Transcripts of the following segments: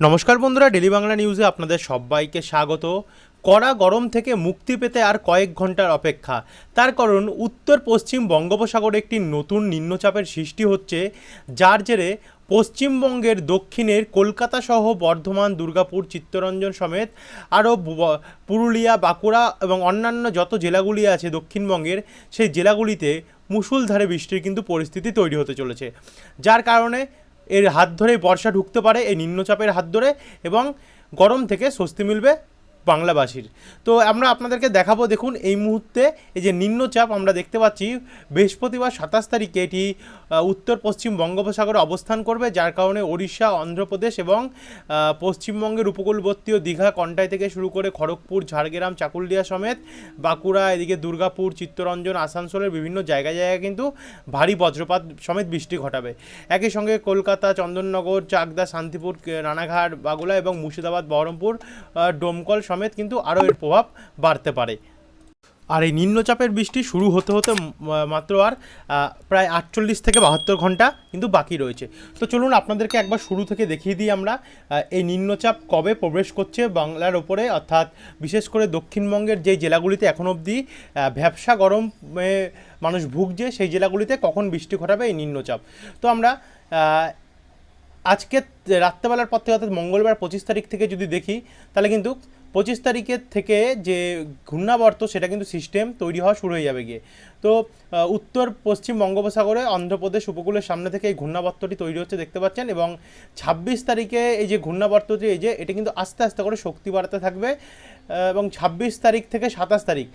নমস্কার বন্ধুরা, ডেলি বাংলা নিউজে আপনাদের সবাইকে স্বাগত। কড়া গরম থেকে মুক্তি পেতে আর কয়েক ঘণ্টার অপেক্ষা। তার কারণ উত্তর পশ্চিম বঙ্গোপসাগরে একটি নতুন নিম্নচাপের সৃষ্টি হচ্ছে, যার জেরে পশ্চিমবঙ্গের দক্ষিণের কলকাতা সহ বর্ধমান, দুর্গাপুর, চিত্তরঞ্জন সমেত আরও পুরুলিয়া, বাঁকুড়া এবং অন্যান্য যত জেলাগুলি আছে দক্ষিণবঙ্গের, সেই জেলাগুলিতে মুষলধারে বৃষ্টির কিন্তু পরিস্থিতি তৈরি হতে চলেছে। যার কারণে এর হাত ধরে বর্ষা ঢুকতে পারে, এই নিম্নচাপের হাত ধরে, এবং গরম থেকে স্বস্তি মিলবে। বাংলাবাসীর তো আমরা আপনাদেরকে দেখাবো, দেখুন, এই মুহূর্তে এই যে নিম্নচাপ আমরা দেখতে পাচ্ছি, বৃহস্পতিবার সাতাশ তারিখে এটি উত্তর পশ্চিম বঙ্গোপসাগরে অবস্থান করবে, যার কারণে ওড়িশা, অন্ধ্রপ্রদেশ এবং পশ্চিমবঙ্গের উপকূলবর্তী দীঘা, কন্টাই থেকে শুরু করে খড়গপুর, ঝাড়গ্রাম চাকুলডিয়া সমেত বাঁকুড়া, এদিকে দুর্গাপুর, চিত্তরঞ্জন, আসানসোলের বিভিন্ন জায়গায় জায়গায় কিন্তু ভারী বজ্রপাত সমেত বৃষ্টি ঘটাবে। একই সঙ্গে কলকাতা, চন্দননগর, চাকদা, শান্তিপুর রানাঘাট, বাগুলা এবং মুর্শিদাবাদ, বহরমপুর ডোমকল সমেত কিন্তু আরও এর প্রভাব বাড়তে পারে। আর এই নিম্নচাপের বৃষ্টি শুরু হতে হতে মাত্র আর প্রায় আটচল্লিশ থেকে বাহাত্তর ঘণ্টা কিন্তু বাকি রয়েছে। তো চলুন আপনাদেরকে একবার শুরু থেকে দেখিয়ে দিই আমরা এই নিম্নচাপ কবে প্রবেশ করছে বাংলার ওপরে, অর্থাৎ বিশেষ করে দক্ষিণবঙ্গের যে জেলাগুলিতে এখন অবধি ভ্যাবসা গরমে মানুষ ভুগছে, সেই জেলাগুলিতে কখন বৃষ্টি ঘটাবে এই নিম্নচাপ? তো আমরা আজকে রাত্রেবেলার পর থেকে অর্থাৎ মঙ্গলবার পঁচিশ তারিখ থেকে যদি দেখি, তাহলে কিন্তু পঁচিশ তারিখের থেকে যে ঘূর্ণাবর্ত, সেটা কিন্তু সিস্টেম তৈরি হওয়া শুরু হয়ে যাবে গিয়ে। তো উত্তর, পশ্চিম বঙ্গোপসাগরে অন্ধ্রপ্রদেশ উপকূলের সামনে থেকে এই ঘূর্ণাবর্তটি তৈরি হচ্ছে দেখতে পাচ্ছেন এবং ছাব্বিশ তারিখে এই যে ঘূর্ণাবর্তটি, এই যে, এটা কিন্তু আস্তে আস্তে করে শক্তি বাড়াতে থাকবে। এবং ছাব্বিশ তারিখ থেকে সাতাশ তারিখ।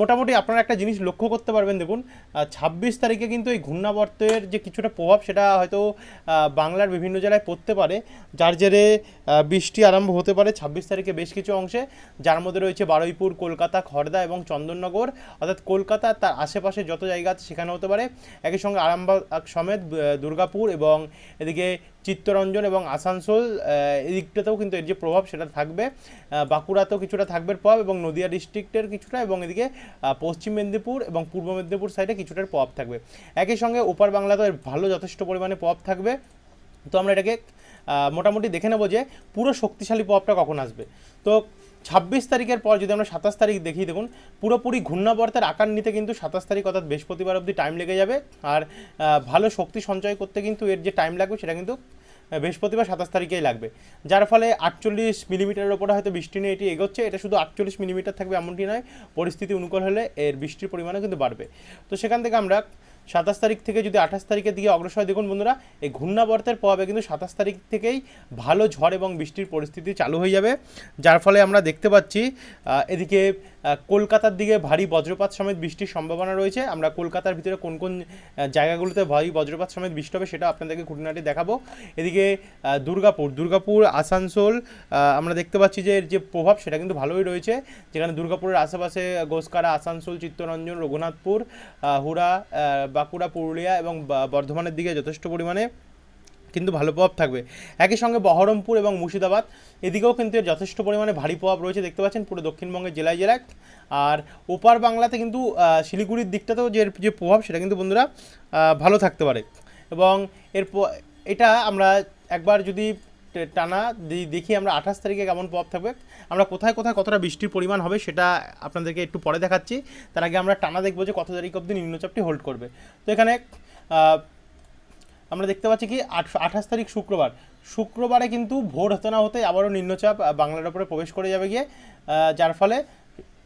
মোটামুটি আপনারা একটা জিনিস লক্ষ্য করতে পারবেন, দেখুন ছাব্বিশ তারিখে কিন্তু এই ঘূর্ণাবর্তের যে কিছুটা প্রভাব, সেটা হয়তো বাংলার বিভিন্ন জেলায় পড়তে পারে, যার জেরে বৃষ্টি আরম্ভ হতে পারে ছাব্বিশ তারিখে বেশ কিছু অংশে। যার মধ্যে রয়েছে বারুইপুর, কলকাতা খড়দা এবং চন্দননগর। অর্থাৎ কলকাতা তার আশেপাশে যত জায়গা আছে, সেখানে হতে পারে। একই সঙ্গে আরামবাগ সমেত দুর্গাপুর এবং এদিকে চিত্তরঞ্জন এবং আসানসোল এদিকটাতেও কিন্তু এর যে প্রভাব সেটা থাকবে। বাঁকুড়াতেও কিছুটা থাকবে প্রভাব এবং নদিয়া ডিস্ট্রিক্টের কিছুটা এবং এদিকে পশ্চিম মেদিনীপুর এবং পূর্ব মেদিনীপুর সাইডে কিছুটার প্রভাব থাকবে। একই সঙ্গে ওপার বাংলাতেও ভালো যথেষ্ট পরিমাণে প্রভাব থাকবে। তো আমরা এটাকে মোটামুটি দেখে নেব যে পুরো শক্তিশালী প্রভাবটা কখন আসবে। তো ছাব্বিশ তারিখের পর যদি আমরা সাতাশ তারিখ দেখি দেখুন, পুরোপুরি ঘূর্ণাবর্তের আকার নিতে কিন্তু সাতাশ তারিখ অর্থাৎ বৃহস্পতিবার অবধি টাইম লেগে যাবে। আর ভালো শক্তি সঞ্চয় করতে কিন্তু এর যে টাইম লাগবে সেটা কিন্তু বৃহস্পতিবার সাতাশ তারিখেই লাগবে। যার ফলে আটচল্লিশ মিলিমিটারের ওপরে হয়তো বৃষ্টি নিয়ে এটি এগোচ্ছে। এটা শুধু আটচল্লিশ মিলিমিটার থাকবে এমনটি নয়, পরিস্থিতি অনুকূল হলে এর বৃষ্টির পরিমাণও কিন্তু বাড়বে। তো সেখান থেকে আমরা সাতাশ তারিখ থেকে যদি আঠাশ তারিখের দিকে অগ্রসর দেখুন বন্ধুরা, এই ঘূর্ণাবর্তের প্রভাবে কিন্তু সাতাশ তারিখ থেকেই ভালো ঝড় এবং বৃষ্টির পরিস্থিতি চালু হয়ে যাবে। যার ফলে আমরা দেখতে পাচ্ছি এদিকে কলকাতার দিকে ভারী বজ্রপাত সমেত বৃষ্টির সম্ভাবনা রয়েছে। আমরা কলকাতার ভিতরে কোন কোন জায়গাগুলোতে ভারী বজ্রপাত সমেত বৃষ্টি হবে সেটা আপনাদেরকে খুঁটিনাটি দেখাবো। এদিকে দুর্গাপুর দুর্গাপুর, আসানসোল আমরা দেখতে পাচ্ছি যে এর যে প্রভাব সেটা কিন্তু ভালোই রয়েছে। যেখানে দুর্গাপুরের আশেপাশে গোসকারা, আসানসোল, চিত্তরঞ্জন, রঘুনাথপুর হুড়া বাঁকুড়া, পুরুলিয়া এবং বর্ধমানের দিকে যথেষ্ট পরিমাণে কিন্তু ভালো প্রভাব থাকবে। একই সঙ্গে বহরমপুর এবং মুর্শিদাবাদ, এদিকেও কিন্তু এর যথেষ্ট পরিমাণে ভারী প্রভাব রয়েছে, দেখতে পাচ্ছেন পুরো দক্ষিণবঙ্গের জেলায় জেলায়। আর ওপার বাংলাতে কিন্তু শিলিগুড়ির দিকটাতেও যে যে প্রভাব, সেটা কিন্তু বন্ধুরা ভালো থাকতে পারে। এবং এর এটা আমরা একবার যদি টানা দেখি আমরা আঠাশ তারিখে কেমন প্রভাব থাকবে। আমরা কোথায় কোথায় কতটা বৃষ্টির পরিমাণ হবে সেটা আপনাদেরকে একটু পরে দেখাচ্ছি। তার আগে আমরা টানা দেখব যে কত তারিখ অবধি নিম্নচাপটি হোল্ড করবে। তো এখানে আমরা দেখতে পাচ্ছি কি আঠাশ তারিখ শুক্রবার। শুক্রবারে কিন্তু ভোর হতে না হতে আবারও নিম্নচাপ বাংলার উপরে প্রবেশ করে যাবে গিয়ে যার ফলে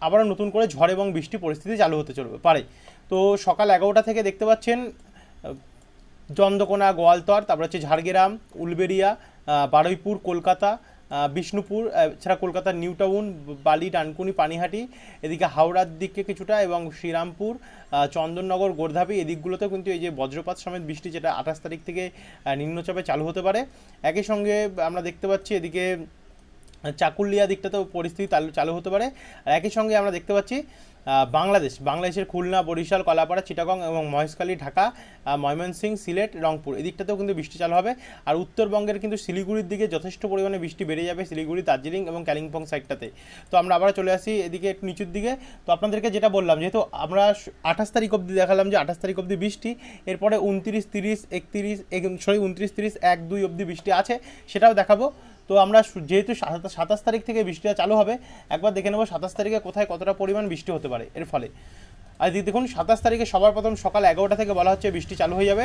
আবারও নতুন করে ঝড় এবং বৃষ্টি পরিস্থিতি চালু হতে চলবে, পারে। তো সকাল এগারোটা থেকে দেখতে পাচ্ছেন চন্দ্রকোনা, গোয়ালতর, তারপর হচ্ছে ঝাড়গ্রাম, উলবেড়িয়া বারুইপুর, কলকাতা বিষ্ণুপুর এছাড়া কলকাতার নিউ টাউন, বালি, ডানকুনি, পানিহাটি, এদিকে হাওড়ার দিকে কিছুটা এবং শ্রীরামপুর চন্দননগর, গোর্ধাপি এদিকগুলোতে কিন্তু এই যে বজ্রপাত সমেত বৃষ্টি, যেটা আঠাশ তারিখ থেকে নিম্নচাপে চালু হতে পারে। একই সঙ্গে আমরা দেখতে পাচ্ছি এদিকে চাকুলিয়া দিকটাতেও পরিস্থিতি চালু হতে পারে। আর একই সঙ্গে আমরা দেখতে পাচ্ছি বাংলাদেশ বাংলাদেশের খুলনা বরিশাল কলাপাড়া চিটাগং এবং মহেশখালী ঢাকা আহ, ময়মনসিংহ সিলেট রংপুর। এদিকটাতেও কিন্তু বৃষ্টি চালু হবে। আর উত্তরবঙ্গের কিন্তু শিলিগুড়ির দিকে যথেষ্ট পরিমাণে বৃষ্টি বেড়ে যাবে শিলিগুড়ি দার্জিলিং এবং কালিম্পং সাইডটাতে। তো আমরা আবার চলে আসি এদিকে একটু নিচুর দিকে। তো আপনাদেরকে যেটা বললাম যেহেতু আমরা আঠাশ তারিখ অবধি দেখালাম যে আঠাশ তারিখ অবধি বৃষ্টি এরপরে উনত্রিশ তিরিশ একত্রিশ সরি উনত্রিশ তিরিশ এক দুই অবধি বৃষ্টি আছে সেটাও দেখাবো। তো আমরা যেহেতু সাতাশ তারিখ থেকে বৃষ্টিটা চালু হবে, একবার দেখে নেব সাতাশ তারিখে কোথায় কতটা পরিমাণ বৃষ্টি হতে পারে এর ফলে। আর দেখুন, সাতাশ তারিখে সবার প্রথম সকাল এগারোটা থেকে বলা হচ্ছে বৃষ্টি চালু হয়ে যাবে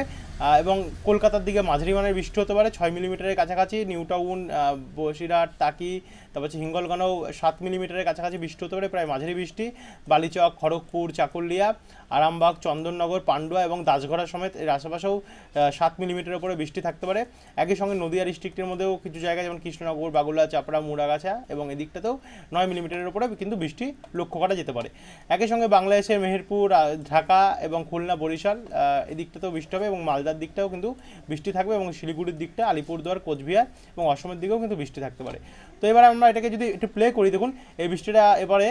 এবং কলকাতার দিকে মাঝারি মানের বৃষ্টি হতে পারে, ছয় মিলিমিটারের কাছাকাছি নিউ টাউন বসিরহাট, টাকি, তারপর হচ্ছে হিঙ্গলগঞ্জেও সাত মিলিমিটারের কাছাকাছি বৃষ্টি হতে পারে, প্রায় মাঝারি বৃষ্টি। বালিচক, খড়গপুর, চাকুলিয়া, আরামবাগ, চন্দননগর, পান্ডুয়া এবং দাসগড়া সমেত এর আশেপাশেও সাত মিলিমিটারের উপরে বৃষ্টি থাকতে পারে। একই সঙ্গে নদিয়া ডিস্ট্রিক্টের মধ্যেও কিছু জায়গায় যেমন কৃষ্ণনগর, বাগুলা, চাপড়া, মুড়াগাছা এবং এদিকটাতেও নয় মিলিমিটারের উপরে কিন্তু বৃষ্টি লক্ষ্য করা যেতে পারে। একই সঙ্গে বাংলাদেশের মেহেরপুর আহ, ঢাকা এবং খুলনা বরিশাল এদিকটাতেও বৃষ্টি হবে এবং মালদার দিকটাও কিন্তু বৃষ্টি থাকবে এবং শিলিগুড়ির দিকটা আলিপুরদুয়ার কোচবিহার এবং অসমের দিকেও কিন্তু বৃষ্টি থাকতে পারে। তো এবার আমরা এটাকে যদি একটু প্লে করি দেখুন এই বৃষ্টিটা এবারে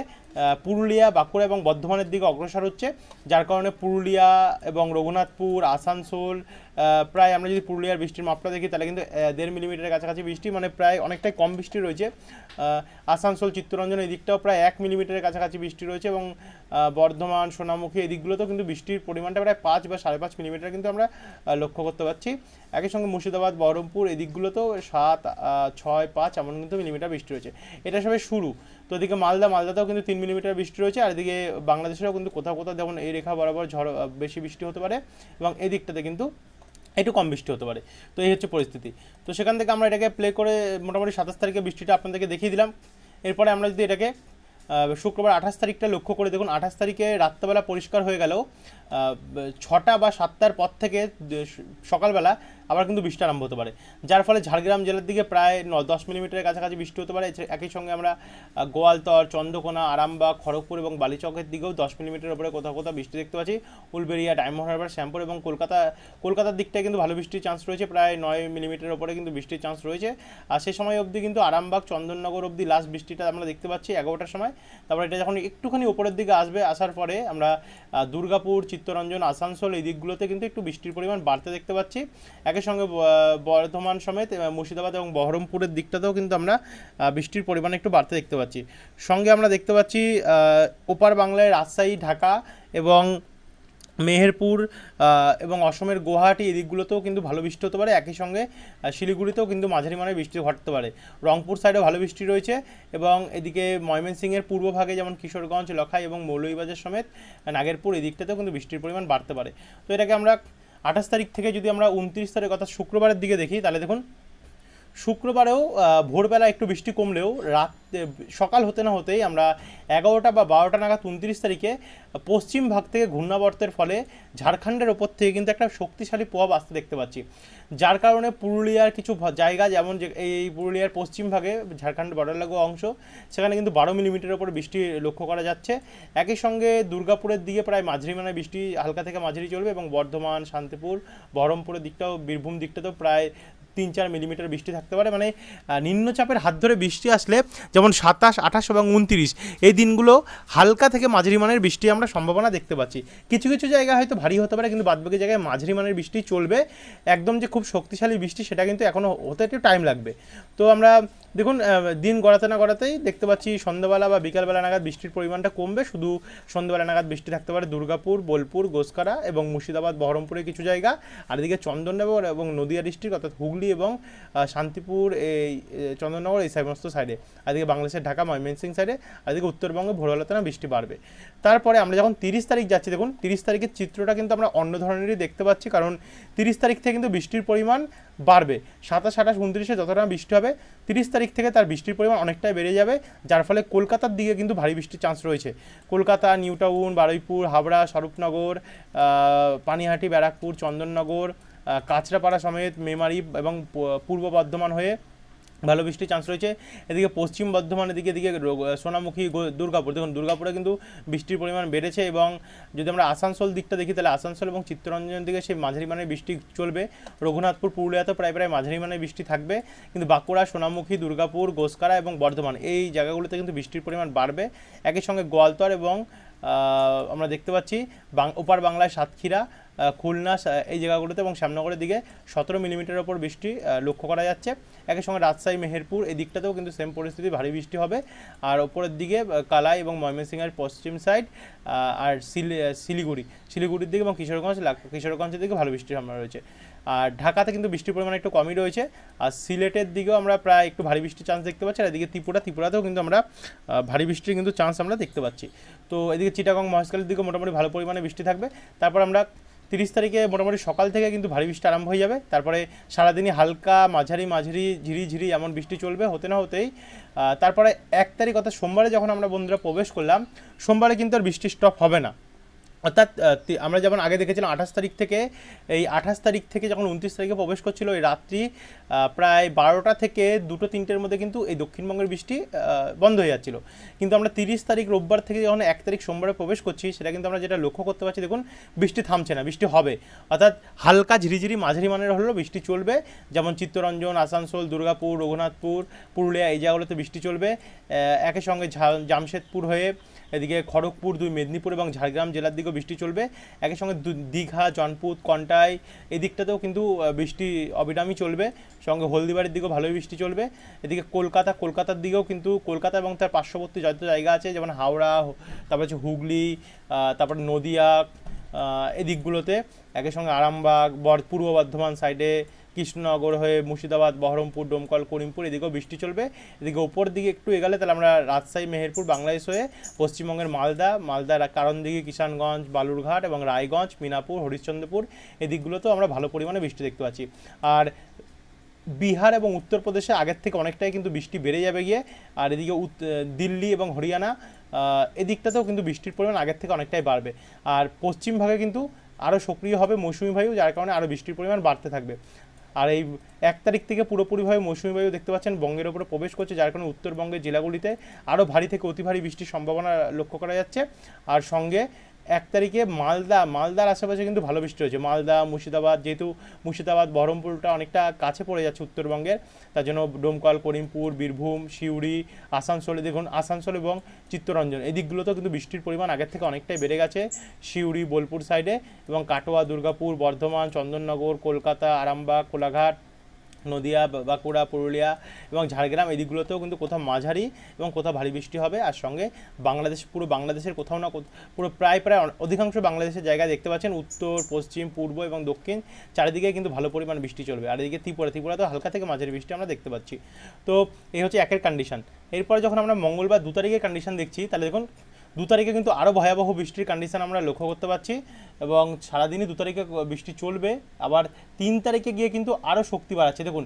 পুরুলিয়া, বাঁকুড়া এবং বর্ধমানের দিকে অগ্রসর হচ্ছে। যার কারণে পুরুলিয়া এবং রঘুনাথপুর, আসানসোল প্রায় আমরা যদি পুরুলিয়ার বৃষ্টির মাপটা দেখি, তাহলে কিন্তু দেড় মিলিমিটারের কাছাকাছি বৃষ্টি মানে প্রায় অনেকটাই কম বৃষ্টি রয়েছে। আসানসোল, চিত্তরঞ্জন এই দিকটাও প্রায় এক মিলিমিটারের কাছাকাছি বৃষ্টি রয়েছে এবং বর্ধমান, সোনামুখী এই দিকগুলোতেও কিন্তু বৃষ্টির পরিমাণটা প্রায় পাঁচ বা সাড়ে পাঁচ মিলিমিটার কিন্তু আমরা লক্ষ্য করতে পারছি। একই সঙ্গে মুর্শিদাবাদ, বহরমপুর এই দিকগুলোতেও সাত ছয়, পাঁচ এমন কিন্তু মিলিমিটার বৃষ্টি রয়েছে। এটা সবে শুরু। তো এদিকে মালদা, মালদাতেও কিন্তু তিন মিলিমিটার বৃষ্টি রয়েছে, আর এদিকে বাংলাদেশেরও কিন্তু কোথাও কোথাও যেমন এই রেখা বরাবর ঝড় বেশি বৃষ্টি হতে পারে এবং এদিকটাতে কিন্তু একটু কম বৃষ্টি হতে পারে। তো এই হচ্ছে পরিস্থিতি। তো সেখান থেকে আমরা এটাকে প্লে করে মোটামুটি সাতাশ তারিখে বৃষ্টিটা আপনাদেরকে দেখিয়ে দিলাম। এরপরে আমরা যদি এটাকে শুক্রবার আঠাশ তারিখটা লক্ষ্য করে দেখুন, আঠাশ তারিখে রাত্রেবেলা পরিষ্কার হয়ে গেলেও ছটা বা সাতটার পর থেকে সকালবেলা আবার কিন্তু বৃষ্টি আরম্ভ হতে পারে। যার ফলে ঝাড়গ্রাম জেলার দিকে প্রায় ন, দশ মিলিমিটারের কাছাকাছি বৃষ্টি হতে পারে। একই সঙ্গে আমরা গোয়ালতর, চন্দ্রকোনা, আরামবাগ, খড়গপুর এবং বালিচকের দিকেও দশ মিলিমিটারের উপরে কোথাও কোথাও বৃষ্টি দেখতে পাচ্ছি। উলবেরিয়া ডায়মন্ড হারবার, শ্যামপুর এবং কলকাতা, কলকাতার দিকটায় কিন্তু ভালো বৃষ্টির চান্স রয়েছে। প্রায় নয় মিলিমিটারের উপরে কিন্তু বৃষ্টির চান্স রয়েছে। আর সেই সময় অবধি কিন্তু আরামবাগ, চন্দননগর অবধি লাস্ট বৃষ্টিটা আমরা দেখতে পাচ্ছি এগারোটার সময়। তারপরে এটা যখন একটুখানি উপরের দিকে আসবে, আসার পরে আমরা দুর্গাপুর, চিত্তরঞ্জন, আসানসোল এই দিকগুলোতে কিন্তু একটু বৃষ্টির পরিমাণ বাড়তে দেখতে পাচ্ছি। একই সঙ্গে বর্ধমান সমেত মুর্শিদাবাদ এবং বহরমপুরের দিকটাতেও কিন্তু আমরা বৃষ্টির পরিমাণ একটু বাড়তে দেখতে পাচ্ছি। সঙ্গে আমরা দেখতে পাচ্ছি ওপার বাংলায় রাজশাহী, ঢাকা এবং মেহেরপুর এবং অসমের গুয়াহাটি এদিকগুলোতেও কিন্তু ভালো বৃষ্টি হতে পারে। একই সঙ্গে শিলিগুড়িতেও কিন্তু মাঝারি মানের বৃষ্টি ঘটতে পারে। রংপুর সাইডেও ভালো বৃষ্টি রয়েছে এবং এদিকে ময়মনসিংহের পূর্বভাগে যেমন কিশোরগঞ্জ, লখাই এবং মৌলভীবাজার সমেত, নাগেরপুর এদিকটাতেও কিন্তু বৃষ্টির পরিমাণ বাড়তে পারে। তো এটাকে আমরা আঠাশ তারিখ থেকে যদি আমরা উনত্রিশ তারিখ অর্থাৎ শুক্রবারের দিকে দেখি তাহলে দেখুন শুক্রবারেও ভোরবেলা একটু বৃষ্টি কমলেও রাত সকাল হতে না হতেই আমরা এগারোটা বা বারোটা নাগাদ উনত্রিশ তারিখে পশ্চিম ভাগ থেকে ঘূর্ণাবর্তের ফলে ঝাড়খণ্ডের ওপর থেকে কিন্তু একটা শক্তিশালী প্রভাব আসতে দেখতে পাচ্ছি। যার কারণে পুরুলিয়ার কিছু জায়গা যেমন যে, এই পুরুলিয়ার পশ্চিম ভাগে, ঝাড়খণ্ড বর্ডার লাগোয়া অংশ, সেখানে কিন্তু বারো মিলিমিটারের উপর বৃষ্টি লক্ষ্য করা যাচ্ছে। একই সঙ্গে দুর্গাপুরের দিকে প্রায় মাঝারি মানে বৃষ্টি, হালকা থেকে মাঝারি চলবে এবং বর্ধমান, শান্তিপুর, বহরমপুরের দিকটাও, বীরভূম দিকটাতেও প্রায় তিন চার মিলিমিটার বৃষ্টি থাকতে পারে। মানে নিম্নচাপের হাত ধরে বৃষ্টি আসলে যেমন সাতাশ, আঠাশ এবং উনত্রিশ, এই দিনগুলো হালকা থেকে মাঝারি মানের বৃষ্টি আমরা সম্ভাবনা দেখতে পাচ্ছি। কিছু কিছু জায়গায় হয়তো ভারী হতে পারে, কিন্তু বাদবাকি জায়গায় মাঝারি মানের বৃষ্টি চলবে। একদম যে খুব শক্তিশালী বৃষ্টি, সেটা কিন্তু এখনও হতে একটু টাইম লাগবে। তো আমরা দেখুন দিন গড়াতে না গড়াতেই দেখতে পাচ্ছি সন্ধ্যাবেলা বা বিকালবেলা নাগাদ বৃষ্টির পরিমাণটা কমবে। শুধু সন্ধ্যাবেলা নাগাদ বৃষ্টি থাকতে পারে দুর্গাপুর, বোলপুর গোসকারা এবং মুর্শিদাবাদ বহরমপুরের কিছু জায়গা। আর এদিকে চন্দননগর এবং নদিয়া ডিস্ট্রিক্ট অর্থাৎ হুগলি এবং শান্তিপুর এই চন্দননগর এই সমস্ত সাইডে। আর এদিকে বাংলাদেশের ঢাকা ময়মনসিং সাইডে আর এদিকে উত্তরবঙ্গে ভোরবেলাতে না বৃষ্টি বাড়বে। তারপরে আমরা যখন তিরিশ তারিখ যাচ্ছি, দেখুন, তিরিশ তারিখের চিত্রটা কিন্তু আমরা অন্য ধরনেরই দেখতে পাচ্ছি। কারণ তিরিশ তারিখ থেকে কিন্তু বৃষ্টির পরিমাণ বাড়বে। সাতাশ, আঠাশ, উনত্রিশে যতটা বৃষ্টি হবে, তিরিশ তারিখ থেকে তার বৃষ্টির পরিমাণ অনেকটাই বেড়ে যাবে, যার ফলে কলকাতার দিকে কিন্তু ভারী বৃষ্টির চান্স রয়েছে। কলকাতা, নিউ টাউন, বারুইপুর হাবড়া স্বরূপনগর পানিহাটি, ব্যারাকপুর, চন্দননগর কাঁচরাপাড়া সমেত মেমারি এবং পূর্ব বর্ধমান হয়ে ভালো বৃষ্টির চান্স রয়েছে। এদিকে পশ্চিম বর্ধমানের দিকে এদিকে সোনামুখী দুর্গাপুর। দেখুন, দুর্গাপুরে কিন্তু বৃষ্টির পরিমাণ বেড়েছে এবং যদি আমরা আসানসোল দিকটা দেখি, তাহলে আসানসোল এবং চিত্তরঞ্জন দিকে সেই মাঝারি মানের বৃষ্টি চলবে। রঘুনাথপুর, পুরুলিয়াতে প্রায় প্রায় মাঝারি মানের বৃষ্টি থাকবে। কিন্তু বাঁকুড়া, সোনামুখী, দুর্গাপুর, গোসকারা এবং বর্ধমান, এই জায়গাগুলোতে কিন্তু বৃষ্টির পরিমাণ বাড়বে। একই সঙ্গে গোয়ালতর এবং আমরা দেখতে পাচ্ছি ওপার বাংলায় সাতক্ষীরা খুলনা এই জায়গাগুলোতে এবং শ্যামনগরের দিকে সতেরো মিলিমিটারের ওপর বৃষ্টি লক্ষ্য করা যাচ্ছে। একই সঙ্গে রাজশাহী, মেহেরপুর এই দিকটাতেও কিন্তু সেম পরিস্থিতি, ভারী বৃষ্টি হবে। আর ওপরের দিকে কালাই এবং ময়মনসিংহের পশ্চিম সাইড আর শিলিগুড়ি। শিলিগুড়ির দিকে এবং কিশোরগঞ্জ কিশোরগঞ্জের দিকে ভালো বৃষ্টির সম্ভাবনা রয়েছে। আর ঢাকাতে কিন্তু বৃষ্টির পরিমাণ একটু কমই রয়েছে। আর সিলেটের দিকেও আমরা প্রায় একটু ভারী বৃষ্টির চান্স দেখতে পাচ্ছি, আর এদিকে ত্রিপুরা, ত্রিপুরাতেও কিন্তু আমরা ভারী বৃষ্টির কিন্তু চান্স আমরা দেখতে পাচ্ছি। তো এদিকে চিটাগং মহেশখালীর দিকেও মোটামুটি ভালো পরিমাণে বৃষ্টি থাকবে। তারপর আমরা তিরিশ তারিখে মোটামুটি সকাল থেকে কিন্তু ভারী বৃষ্টি আরম্ভ হয়ে যাবে। তারপরে সারাদিনই হালকা, মাঝারি মাঝারি ঝিরি ঝিরি এমন বৃষ্টি চলবে, হতে না হতেই। তারপরে এক তারিখ, অর্থাৎ সোমবারে যখন আমরা বন্ধুরা প্রবেশ করলাম, সোমবারে কিন্তু আর বৃষ্টি স্টপ হবে না। অর্থাৎ আমরা যেমন আগে দেখেছিলাম আঠাশ তারিখ থেকে, এই আঠাশ তারিখ থেকে যখন উনত্রিশ তারিখে প্রবেশ করছিল, এই রাত্রি প্রায় বারোটা থেকে দুটো তিনটের মধ্যে কিন্তু এই দক্ষিণবঙ্গের বৃষ্টি বন্ধ হয়ে যাচ্ছিল। কিন্তু আমরা তিরিশ তারিখ রোববার থেকে যখন এক তারিখ সোমবারে প্রবেশ করছি, সেটা কিন্তু আমরা যেটা লক্ষ্য করতে পারছি, দেখুন, বৃষ্টি থামছে না, বৃষ্টি হবে। অর্থাৎ, হালকা ঝিরিঝিরি মাঝারি মানের হলেও বৃষ্টি চলবে। যেমন চিত্তরঞ্জন, আসানসোল, দুর্গাপুর, রঘুনাথপুর, পুরুলিয়া, এই জায়গাগুলোতে বৃষ্টি চলবে। একই সঙ্গে জামশেদপুর হয়ে এদিকে খড়গপুর দুই মেদিনীপুর এবং ঝাড়গ্রাম জেলার দিকেও বৃষ্টি চলবে। একই সঙ্গে দীঘা জনপুত কন্টাই এদিকটাতেও কিন্তু বৃষ্টি অবিরামই চলবে। সঙ্গে হলদিবাড়ির দিকেও ভালোই বৃষ্টি চলবে। এদিকে কলকাতা কলকাতার দিকেও কিন্তু কলকাতা এবং তার পার্শ্ববর্তী যত জায়গা আছে যেমন হাওড়া তারপর হচ্ছে হুগলি তারপর নদিয়া আহ, এই দিকগুলোতে একই সঙ্গে আরামবাগ বর পূর্ব বর্ধমান সাইডে কৃষ্ণনগর হয়ে মুর্শিদাবাদ, বহরমপুর, ডোমকল, করিমপুর, এদিকেও বৃষ্টি চলবে। এদিকে ওপর দিকে একটু এগালে তাহলে আমরা রাজশাহী, মেহেরপুর, বাংলাদেশ হয়ে পশ্চিমবঙ্গের মালদা, মালদার কারণ দিকে কিষানগঞ্জ, বালুরঘাট এবং রায়গঞ্জ, মিনাপুর, হরিশ্চন্দ্রপুর এদিকগুলোতেও আমরা ভালো পরিমাণে বৃষ্টি দেখতে পাচ্ছি। আর বিহার এবং উত্তরপ্রদেশে আগের থেকে অনেকটাই কিন্তু বৃষ্টি বেড়ে যাবে গিয়ে, আর এদিকে দিল্লি এবং হরিয়ানা এদিকটাতেও কিন্তু বৃষ্টির পরিমাণ আগের থেকে অনেকটাই বাড়বে। আর পশ্চিম ভাগে কিন্তু আরও সক্রিয় হবে মৌসুমি বায়ু, যার কারণে আরও বৃষ্টির পরিমাণ বাড়তে থাকবে। আর এই এক তারিখ থেকে পুরোপুরিভাবে মৌসুমি বায়ু দেখতে পাচ্ছেন, বঙ্গের ওপরে প্রবেশ করছে, যার কারণে উত্তরবঙ্গের জেলাগুলিতে আরও ভারী থেকে অতি ভারী বৃষ্টির সম্ভাবনা লক্ষ্য করা যাচ্ছে। আর সঙ্গে এক তারিখে মালদা, মালদার আশেপাশে কিন্তু ভালো বৃষ্টি হয়েছে। মালদা, মুর্শিদাবাদ, যেহেতু মুর্শিদাবাদ বহরমপুরটা অনেকটা কাছে পড়ে যাচ্ছে উত্তরবঙ্গের, তার জন্য ডোমকল, করিমপুর, বীরভূম, সিউড়ি, আসানসোলে দেখুন, আসানসোল এবং চিত্তরঞ্জন, এই দিকগুলোতেও কিন্তু বৃষ্টির পরিমাণ আগের থেকে অনেকটাই বেড়ে গেছে। সিউড়ি, বোলপুর সাইডে এবং কাটোয়া, দুর্গাপুর, বর্ধমান, চন্দননগর, কলকাতা, আরামবাগ, কোলাঘাট নদিয়া, বাঁকুড়া, পুরুলিয়া এবং ঝাড়গ্রাম, এই দিকগুলোতেও কিন্তু কোথাও মাঝারি এবং কোথাও ভারী বৃষ্টি হবে। আর সঙ্গে বাংলাদেশ, পুরো বাংলাদেশের কোথাও না পুরো প্রায় প্রায় অধিকাংশ বাংলাদেশের জায়গায় দেখতে পাচ্ছেন উত্তর, পশ্চিম, পূর্ব এবং দক্ষিণ চারিদিকে কিন্তু ভালো পরিমাণ বৃষ্টি চলবে। আর এদিকে ত্রিপুরা, ত্রিপুরাতেও হালকা থেকে মাঝারি বৃষ্টি আমরা দেখতে পাচ্ছি। তো এই হচ্ছে একের কন্ডিশন এরপরে যখন আমরা মঙ্গলবার দু তারিখের কন্ডিশন দেখছি, তাহলে দেখুন দু তারিখে কিন্তু আরও ভয়াবহ বৃষ্টির কন্ডিশন আমরা লক্ষ্য করতে পারছি এবং সারাদিনই দু তারিখে বৃষ্টি চলবে। আবার তিন তারিখে গিয়ে কিন্তু আরও শক্তি বাড়াচ্ছে। দেখুন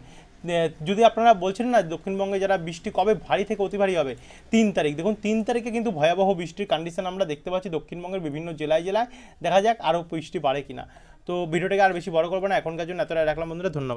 যদি আপনারা বলছেন না দক্ষিণবঙ্গে যারা বৃষ্টি কবে ভারী থেকে অতি ভারী হবে, তিন তারিখ। দেখুন, তিন তারিখে কিন্তু ভয়াবহ বৃষ্টির কন্ডিশন আমরা দেখতে পাচ্ছি দক্ষিণবঙ্গের বিভিন্ন জেলায় জেলায়। দেখা যাক আরও বৃষ্টি বাড়ে কিনা। তো ভিডিওটাকে আর বেশি বড় করব না। এখনকার জন্য এতটা রাখলাম বন্ধুরা, ধন্যবাদ।